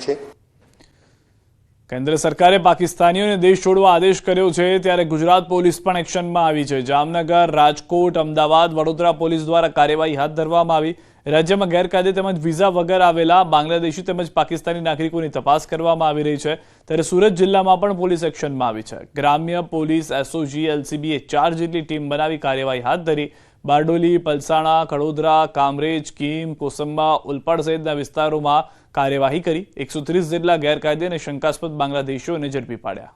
રહી છે? કેન્દ્ર સરકારે પાકિસ્તાનીઓને દેશ છોડવા આદેશ કર્યો છે, ત્યારે ગુજરાત પોલીસ પણ એક્શનમાં આવી છે. જામનગર, રાજકોટ, અમદાવાદ, વડોદરા પોલીસ દ્વારા કાર્યવાહી હાથ ધરવામાં આવી. રાજ્યમાં ગેરકાયદે તેમજ વિઝા વગર આવેલા બાંગ્લાદેશી તેમજ પાકિસ્તાની નાગરિકોની તપાસ કરવામાં આવી રહી છે. ત્યારે સુરત જિલ્લામાં પણ પોલીસ એક્શનમાં આવી છે. ગ્રામ્ય પોલીસ એસઓજી એલસીબીએ ચાર જેટલી ટીમ બનાવી કાર્યવાહી હાથ ધરી. બારડોલી, પલસાણા કડોદરા કામરેજ, કીમ, કોસંબા, ઉલપાડ સહિતના વિસ્તારોમાં કાર્યવાહી કરી એકસો ત્રીસ જેટલા ગેરકાયદે અને શંકાસ્પદ બાંગ્લાદેશીઓને ઝડપી પાડ્યા.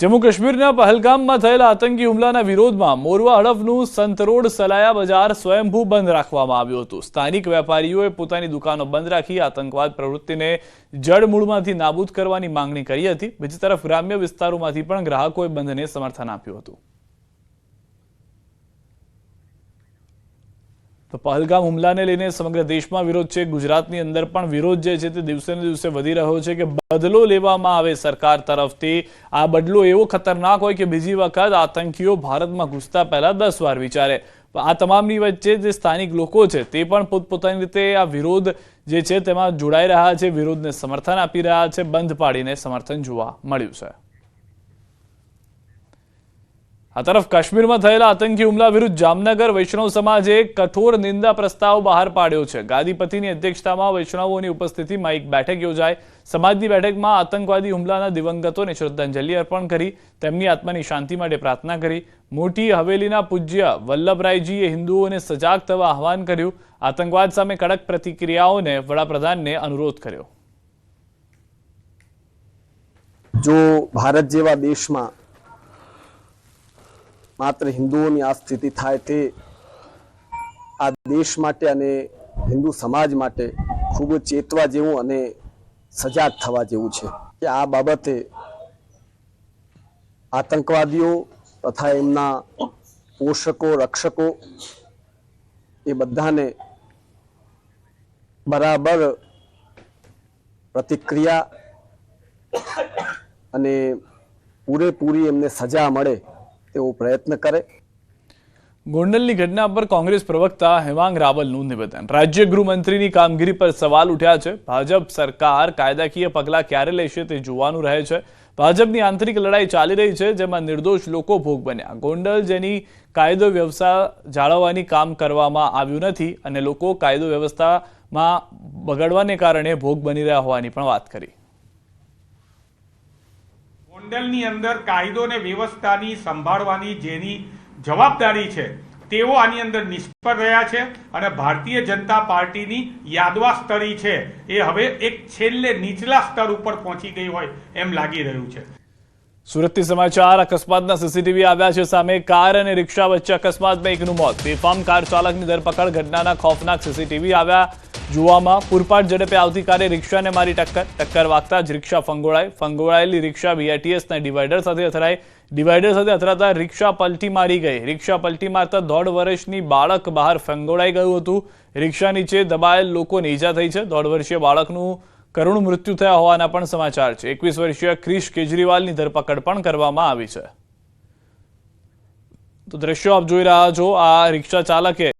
જમ્મુ કાશ્મીરના પહલગામમાં થયેલા આતંકી હુમલાના વિરોધમાં મોરવા હડફનું સંતરોડ સલાયા બજાર સ્વયંભૂ બંધ રાખવામાં આવ્યું હતું. સ્થાનિક વેપારીઓએ પોતાની દુકાનો બંધ રાખી આતંકવાદ પ્રવૃત્તિને જડમૂળમાંથી નાબૂદ કરવાની માંગણી કરી હતી. બીજી તરફ ગ્રામ્ય વિસ્તારોમાંથી પણ ગ્રાહકોએ બંધને સમર્થન આપ્યું હતું. તો પહલગામ હુમલાને લઈને સમગ્ર દેશમાં વિરોધ છે. ગુજરાતની અંદર પણ વિરોધ જે છે તે દિવસે ને દિવસે વધી રહ્યો છે કે બદલો લેવામાં આવે સરકાર તરફથી. આ બદલો એવો ખતરનાક હોય કે બીજી વખત આતંકીઓ ભારતમાં ઘૂસતા પહેલા દસ વાર વિચારે. આ તમામની વચ્ચે જે સ્થાનિક લોકો છે તે પણ પોતપોતાની રીતે આ વિરોધ જે છે તેમાં જોડાઈ રહ્યા છે. વિરોધને સમર્થન આપી રહ્યા છે. બંધ પાડીને સમર્થન જોવા મળ્યું છે. આ તરફ કાશ્મીરમાં થયેલા આતંકી હુમલા વિરુદ્ધ જામનગર વૈષ્ણવ સમાજે કઠોર નિંદા પ્રસ્તાવ બહાર પાડ્યો છે. ગાદીપતિની અધ્યક્ષતામાં વૈષ્ણવોની ઉપસ્થિતિમાં એક બેઠક યોજાઈ. સમાજની બેઠકમાં આતંકવાદી હુમલાના દિવંગતોને શ્રદ્ધાંજલિ અર્પણ કરી, તેમની આત્માની શાંતિ માટે પ્રાર્થના કરી. મોટી હવેલીના પૂજ્ય વલ્લભરાયજીએ હિન્દુઓને સજાગ થવા આહવાન કર્યું. આતંકવાદ સામે કડક પ્રતિક્રિયાઓને વડાપ્રધાનને અનુરોધ કર્યો. જો ભારત જેવા દેશમાં માત્ર હિન્દુઓની આ સ્થિતિ થાય તે આ દેશ માટે અને હિન્દુ સમાજ માટે ખૂબ ચેતવા જેવું અને સજાગ થવા જેવું છે. કે આ બાબતે આતંકવાદીઓ તથા એમના પોષકો, રક્ષકો એ બધાને બરાબર પ્રતિક્રિયા અને પૂરેપૂરી એમને સજા મળે તેવો પ્રયત્ન કરે. ગોંડલની ઘટના પર કોંગ્રેસ પ્રવક્તા હેમાંગ રાવલનું નિવેદન. રાજ્ય ગૃહમંત્રીની કામગીરી પર સવાલ ઉઠ્યા છે. ભાજપ સરકાર કાયદાકીય પગલાં ક્યારે લેશે તે જોવાનું રહે છે. ભાજપની આંતરિક લડાઈ ચાલી રહી છે, જેમાં નિર્દોષ લોકો ભોગ બન્યા. ગોંડલ જેની કાયદો વ્યવસ્થા જાળવવાની કામ કરવામાં આવ્યું નથી અને લોકો કાયદો વ્યવસ્થામાં બગડવાને કારણે ભોગ બની રહ્યા હોવાની પણ વાત કરી. ગોંડલની અંદર કાયદો અને વ્યવસ્થાની સંભાળવાની જેની જવાબદારી છે, તેઓ આની અંદર નિષ્ફળ રહ્યા છે અને ભારતીય જનતા પાર્ટીની યાદવા સ્તરી છે. એ હવે એક છેલ્લે નીચલા સ્તર ઉપર પહોંચી ગઈ હોય એમ લાગી રહ્યું છે. સુરતથી સમાચાર, અકસ્માતના સીસીટીવી આવ્યા છે સામે કાર અને રિક્ષા વચ્ચે અકસ્માતમાં એકનું મોત. બેફામ કાર ચાલકની ધરપકડ, ઘટનાના ખોફનાક સીસીટીવી આવ્યા જોવામાં પૂરપાટ ઝડપે આવતી કારે રિક્ષાને મારી ટક્કર ટક્કર વાગતા જ રિક્ષા ફંગોળાઈ ફંગોળાયેલી રિક્ષા બીઆરટીએસના ડિવાઈડર સાથે અથડાઈ. ડિવાઈડર સાથે અથડાતા રિક્ષા પલટી મારી ગઈ. રિક્ષા પલટી મારતા દોઢ વર્ષની બાળક બહાર ફંગોળાઈ ગયું હતું. રિક્ષા નીચે દબાયેલ લોકોને ઈજા થઈ છે. દોઢ વર્ષીય બાળકનું કરુણ મૃત્યુ થયા હોવાના પણ સમાચાર છે. એકવીસ વર્ષીય ક્રિશ કેજરીવાલની ધરપકડ પણ કરવામાં આવી છે. તો દ્રશ્યો આપ જોઈ રહ્યા છો. આ રિક્ષા ચાલકે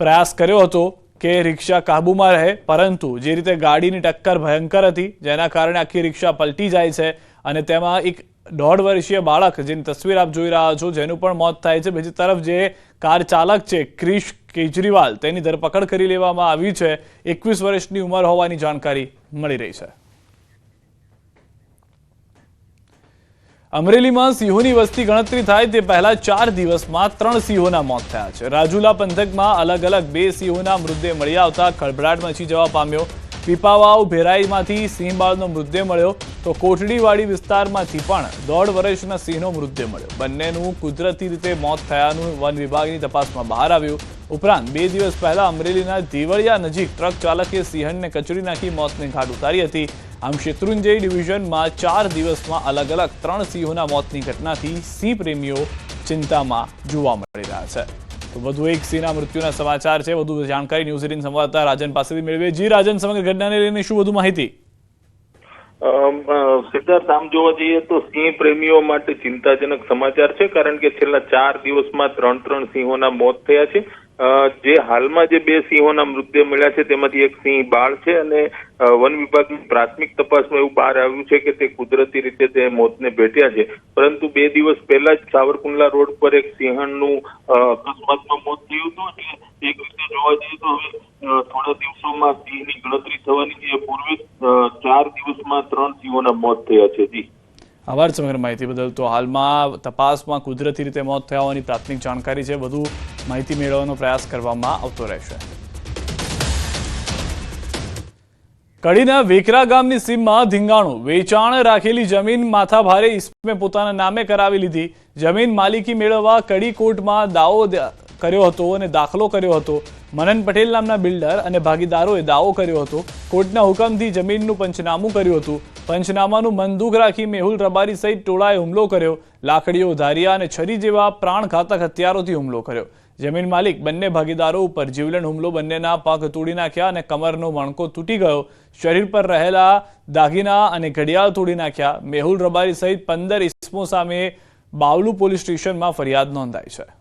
પ્રયાસ કર્યો હતો. કે રિક્ષા કાબુમાં રહે, પરંતુ જે રીતે ગાડીની ટક્કર ભયંકર હતી, જેના કારણે આખી રિક્ષા પલટી જાય છે અને તેમાં એક દોઢ વર્ષીય બાળક, જેની તસવીર આપ જોઈ રહ્યા છો, જેનું પણ મોત થાય છે. બીજી તરફ જે કાર ચાલક છે, ક્રિશ કેજરીવાલ, તેની ધરપકડ કરી લેવામાં આવી છે. એકવીસ વર્ષની ઉંમર હોવાની જાણકારી મળી રહી છે. અમરેલીમાં સિંહોની વસ્તી ગણતરી થાય તે પહેલા ચાર દિવસમાં ત્રણ સિંહોના મોત થયા છે. રાજુલા પંથકમાં અલગ અલગ બે સિંહોના મૃતદેહ મળી આવતા ખળભળાટ મચી જવા પામ્યો. પીપાવાવ ભેરાઈમાંથી સિંહબાળનો મૃતદેહ મળ્યો તો કોટડીવાડી વિસ્તારમાંથી પણ દોઢ વર્ષના સિંહનો મૃતદેહ મળ્યો. બંનેનું કુદરતી રીતે મોત થયાનું વન વિભાગની તપાસમાં બહાર આવ્યું. ઉપરાંત બે દિવસ પહેલા અમરેલીના દેવળિયા નજીક ટ્રક ચાલકે સિંહણને કચડી નાખી મોતને ઘાટ ઉતારી હતી. આમ શેત્રુંજય ડિવિઝનમાં ચાર દિવસમાં અલગ અલગ ત્રણ સિંહોના મોતની ઘટનાથી સિંહ પ્રેમીઓ ચિંતામાં જોવા મળી રહ્યા છે. તો વધુ એક સિંહના મૃત્યુના સમાચાર છે. વધુ જાણકારી ન્યૂઝ એટીન સંવાદદાતા રાજન પાસેથી મેળવીએ જી, રાજન સમગ્ર ઘટનાને લઈને શું વધુ માહિતી? સિદ્ધાર્થ, આમ જોવા જઈએ તો સિંહ પ્રેમીઓ માટે ચિંતાજનક સમાચાર છે, કારણ કે છેલ્લા ચાર દિવસમાં ત્રણ ત્રણ સિંહોના મોત થયા છે. જે હાલમાં જે બે સિંહોના મૃતદેહ મળ્યા છે, તેમાંથી એક સિંહ બાળ છે અને વન વિભાગની પ્રાથમિક તપાસમાં એવું બહાર આવ્યું છે કે તે કુદરતી રીતે તે મોતને ભેટ્યા છે. પરંતુ બે દિવસ પહેલા જ સાવરકુંડલા રોડ પર એક સિંહણનું અકસ્માતમાં મોત થયું હતું એટલે એક રીતે જોવા જઈએ તો હવે થોડા દિવસોમાં સિંહની ગણતરી થવાની છે. પૂર્વે ચાર દિવસમાં ત્રણ સિંહોના મોત થયા છે, જી. આભાર સમગ્ર માહિતી બદલ તો હાલમાં તપાસમાં કુદરતી રીતે મોત થયા હોવાની પ્રાથમિક જાણકારી છે. વધુ માહિતી મેળવવાનો પ્રયાસ કરવામાં આવતો રહેશે. કડીના વેકરા ગામની સીમમાં ધીંગાણું. વેચાણ રાખેલી જમીન માથાભારે ઇસમે પોતાના નામે કરાવી લીધી. જમીન માલિકી મેળવવા કડી કોર્ટમાં દાવો કર્યો હતો અને દાખલો કર્યો હતો. મનન પટેલ નામના બિલ્ડર અને ભાગીદારોએ દાવો કર્યો હતો. કોર્ટના હુકમથી જમીનનું પંચનામું કર્યું હતું. પંચનામાનું મનદુખ રાખી મેહુલ રબારી સહિત ટોળાએ હુમલો કર્યો. લાકડીઓ ધારિયા અને છરી જેવા પ્રાણઘાતક હથિયારોથી હુમલો કર્યો. જમીન માલિક બંને ભાગીદારો ઉપર જીવલેણ હુમલો બંનેના પગ તોડી નાખ્યા અને કમરનો મણકો તૂટી ગયો. શરીર પર રહેલા દાગીના અને ઘડિયાળ તોડી નાખ્યા. મેહુલ રબારી સહિત પંદર ઇસમો સામે બાવલુ પોલીસ સ્ટેશનમાં ફરિયાદ નોંધાઈ છે.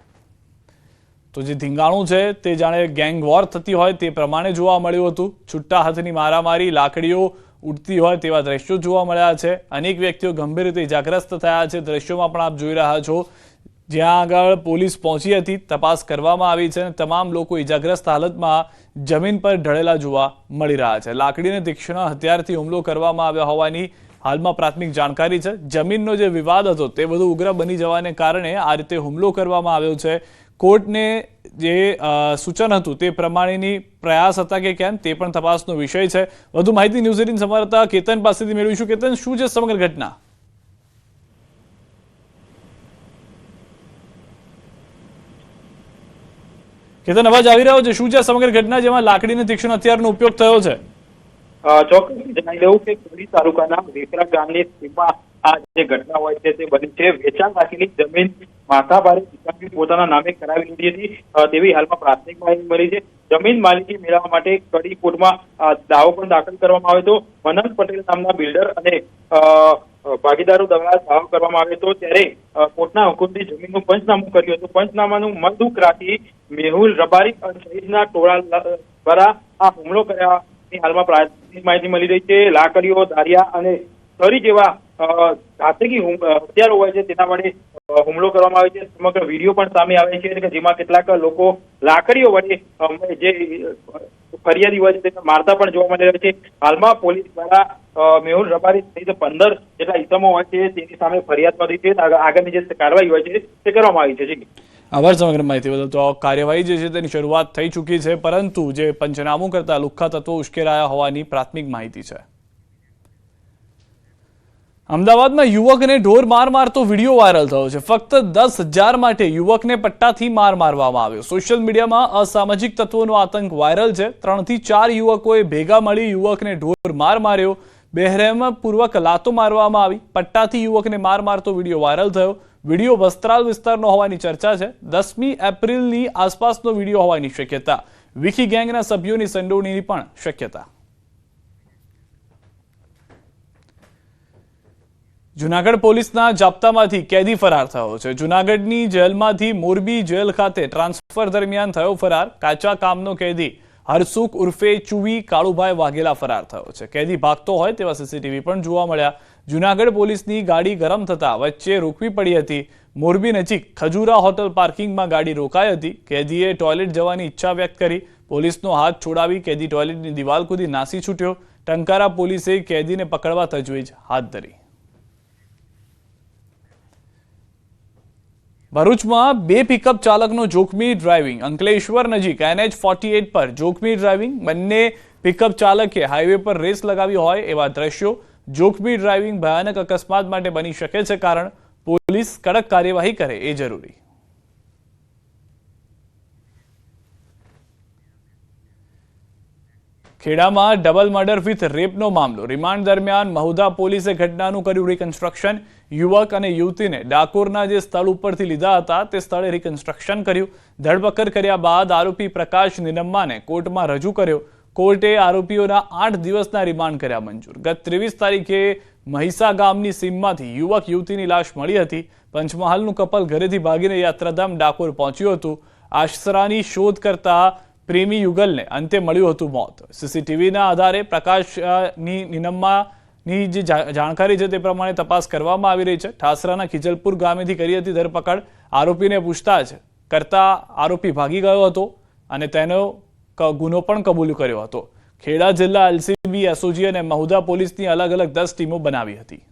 તો જે ધીંગાણું છે, તે જાણે ગેંગ વોર થતી હોય તે પ્રમાણે જોવા મળ્યું હતું. છુટ્ટા હાથની મારામારી, લાકડીઓ ઉડતી હોય તેવા દ્રશ્યો જોવા મળ્યા છે. અનેક વ્યક્તિઓ ગંભીર રીતે ઇજાગ્રસ્ત થયા છે. દ્રશ્યોમાં પણ આપ જોઈ રહ્યા છો, જ્યાં આગળ પોલીસ પહોંચી હતી, તપાસ કરવામાં આવી છે અને તમામ લોકો ઇજાગ્રસ્ત હાલતમાં જમીન પર ઢળેલા જોવા મળી રહ્યા છે. લાકડીને તીક્ષ્ણ હથિયારથી હુમલો કરવામાં આવ્યો હોવાની હાલમાં પ્રાથમિક જાણકારી છે. જમીનનો જે વિવાદ હતો, તે બધું ઉગ્ર બની જવાને કારણે આ રીતે હુમલો કરવામાં આવ્યો છે. કોર્ટને જે સૂચન હતું તે પ્રમાણેની પ્રયાસ હતા કે કેમ તે પણ તપાસનો વિષય છે. વધુ માહિતી ન્યૂઝ એટીન સંવાદદાતા કેતન પાસેથી મેળવીશું. કેતન, શું છે સમગ્ર ઘટના? કેતન, અવાજ આવી રહ્યો છે. શું છે સમગ્ર ઘટના જેમાં લાકડીને તીક્ષ્ણ હથિયારનો ઉપયોગ થયો છે? ચોક્કસ જણાવી દઉં કે ઘટના હોય છે તે બની છે. વેચાણ રાખેલી જમીન માથાભારે કિસાનજી પોતાના નામે કરાવી લીધી હતી. તેવી હાલમાં પ્રાથમિક માહિતી મળી છે. જમીન માલિકી મેળવવા માટે કડી કોર્ટમાં દાવો પણ દાખલ કરવામાં આવ્યો હતો. મનન પટેલ નામના બિલ્ડર અને ભાગીદારો દ્વારા દાવો કરવામાં આવ્યો હતો. ત્યારે કોર્ટના હુકુમથી જમીનનું પંચનામું કર્યું હતું. પંચનામાનું મનદુખ રાખી મેહુલ રબારી સહિતના ટોળા દ્વારા આ હુમલો કર્યા. હાલમાં પ્રાથમિક માહિતી મળી રહી છે. લાકડીઓ, દારિયા અને સરી જેવા અ, ઘાતકી હથિયારો હોય છે તેના વડે હુમલો કરવામાં આવે છે. સમગ્ર વીડિયો પણ સામે આવે છે કે જેમાં કેટલાક લોકો લાકડીઓ વડે જે ફરિયાદી હોય છે તેને મારતા પણ જોવા મળી રહ્યા છે. હાલમાં પોલીસ દ્વારા મેહુલ રબારી સહિત પંદર જેટલા ઇસમો હોય છે તેની સામે ફરિયાદ નોંધી છે. આગળની જે કાર્યવાહી હોય છે તે કરવામાં આવી છે જી. આભાર સમગ્ર માહિતી બદલ. તો કાર્યવાહી જે છે તેની શરૂઆત થઈ ચૂકી છે પરંતુ જે પંચનામું કરતા લુખ્ખા તત્વો ઉશ્કેરાયા હોવાની પ્રાથમિક માહિતી છે. અમદાવાદમાં યુવકને ઢોર માર મારતો વીડિયો વાયરલ થયો છે. ફક્ત દસ હજાર માટે યુવકને પટ્ટાથી માર મારવામાં આવ્યો. સોશિયલ મીડિયામાં અસામાજિક તત્વોનો આતંક વાયરલ છે. ત્રણથી ચાર યુવકોએ ભેગા મળી યુવકને ઢોર માર માર્યો. બેરહેમપૂર્વક લાતો મારવામાં આવી. પટ્ટાથી યુવકને માર મારતો વીડિયો વાયરલ થયો. વીડિયો વસ્ત્રાલ વિસ્તારનો હોવાની ચર્ચા છે. દસમી એપ્રિલની આસપાસનો વીડિયો હોવાની શક્યતા. વિકી ગેંગના સભ્યોની સંડોવણીની પણ શક્યતા. જુનાગઢ પોલીસના જાપ્તામાંથી કેદી ફરાર થયો છે. જુનાગઢની જેલમાંથી મોરબી જેલ ખાતે ટ્રાન્સફર દરમિયાન થયો ફરાર. કાચા કામનો કેદી હરસુખ ઉર્ફે ચુવી કાળુભાઈ વાઘેલા ફરાર થયો છે. કેદી ભાગતો હોય તેવા સીસીટીવી પણ જોવા મળ્યા. જુનાગઢ પોલીસની ગાડી ગરમ થતા વચ્ચે રોકવી પડી હતી. મોરબી નજીક ખજુરા હોટલ પાર્કિંગમાં ગાડી રોકાઈ હતી. કેદીએ ટોયલેટ જવાની ઈચ્છા વ્યક્ત કરી. પોલીસનો હાથ છોડાવી કેદી ટોયલેટની દિવાલ કૂદી નાસી છૂટ્યો. ટંકારા પોલીસે કેદીને પકડવા તજવીજ હાથ ધરી. ભરૂચમાં બે પિકઅપ ચાલકનો જોખમી ડ્રાઇવિંગ અંકલેશ્વર નજીક એનએચ ફોર્ટી એટ પર જોખમી ડ્રાઇવિંગ બંને પિકઅપ ચાલકે હાઈવે પર રેસ લગાવી હોય એવા દ્રશ્યો જોખમી ડ્રાઇવિંગ ભયાનક અકસ્માત માટે બની શકે છે કારણ પોલીસ કડક કાર્યવાહી કરે એ જરૂરી. ખેડામાં ડબલ મર્ડર વિથ રેપનો મામલો. રિમાન્ડ દરમિયાન મહુધા પોલીસે ઘટનાનું કર્યું રિકન્સ્ટ્રક્શન યુવક અને યુવતીને ડાકોરના જે સ્થળ ઉપરથી લીધા હતા, તે સ્થળે રિકન્સ્ટ્રક્શન કર્યું. ધરપકડ કર્યા બાદ આરોપી પ્રકાશ નિનમ્માને કોર્ટમાં રજૂ કર્યો. કોર્ટે આરોપીઓના આઠ દિવસના રિમાન્ડ કર્યા મંજૂર. ગત ત્રેવીસ તારીખે મહિસા ગામની સીમમાંથી યુવક યુવતીની લાશ મળી હતી. પંચમહાલનું કપલ ઘરેથી ભાગીને યાત્રાધામ ડાકોર પહોંચ્યું હતું. આશરાની શોધ કરતા પ્રેમી યુગલને અંતે મળ્યું હતું મોત. સીસીટીવીના આધારે પ્રકાશની નિનમ્માની જે જાણકારી છે તે પ્રમાણે તપાસ કરવામાં આવી રહી છે. ઠાસરાના ખીજલપુર ગામેથી કરી હતી ધરપકડ. આરોપીને પૂછતાછ કરતા આરોપી ભાગી ગયો હતો અને તેનો ગુનો પણ કબૂલ કર્યો હતો. ખેડા જિલ્લા એલસીબી એસઓજી અને મહુદા પોલીસની અલગ અલગ દસ ટીમો બનાવી હતી.